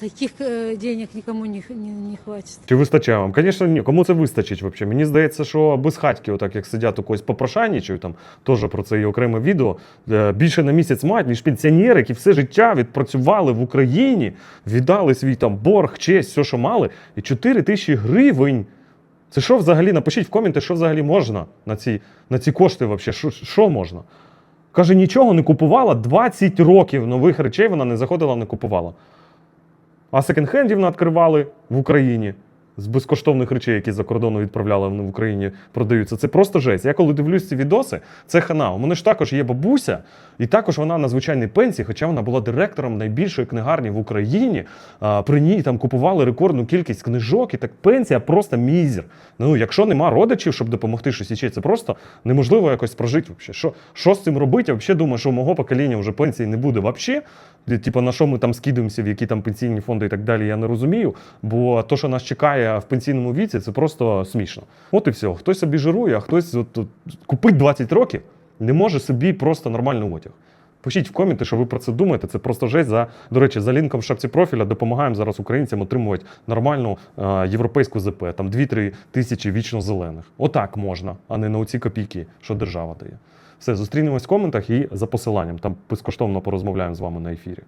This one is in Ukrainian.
таких э, денег никому не, не, не хватит. Чи вистачає вам? Звісно. Кому це вистачить взагалі? Мені здається, що без хатьки, отак як сидять у когось попрошайничають, там теж про це є окреме відео. е, Більше на місяць мають, ніж пенсіонери, які все життя відпрацювали в Україні, віддали свій там борг, честь, все, що мали, і 4 тисячі гривень. Це що взагалі? Напишіть в коменти, що взагалі можна на ці, на ці кошти взагалі. Що, що можна? Каже, нічого не купувала 20 років нових речей вона не заходила, не купувала. А секонд-хендів відкривали в Україні з безкоштовних речей, які за кордону відправляли в Україні, продаються. Це просто жесть. Я коли дивлюсь ці відоси, це хана. У мене ж також є бабуся, і також вона на звичайній пенсії, хоча вона була директором найбільшої книгарні в Україні. А, при ній там купували рекордну кількість книжок, і так пенсія просто мізер. Ну, якщо нема родичів, щоб допомогти щось іще, це просто неможливо якось прожити. Вообще. Що, що з цим робити? Я взагалі думаю, що у мого покоління вже пенсії не буде взагалі. Типу, на що ми там скидаємося, в які там пенсійні фонди і так далі, я не розумію. Бо то, що нас чекає в пенсійному віці, це просто смішно. От і все. Хтось собі жирує, а хтось от, от, купить 20 років, не може собі просто нормальний одяг. Пишіть в коменти, що ви про це думаєте. Це просто жесть. За, до речі, за лінком в шапці профіля допомагаємо зараз українцям отримувати нормальну е, європейську ЗП, там 2-3 тисячі вічно зелених. Отак можна, а не на оці копійки, що держава дає. Все, зустрінемось в коментах і за посиланням. Там безкоштовно порозмовляємо з вами на ефірі.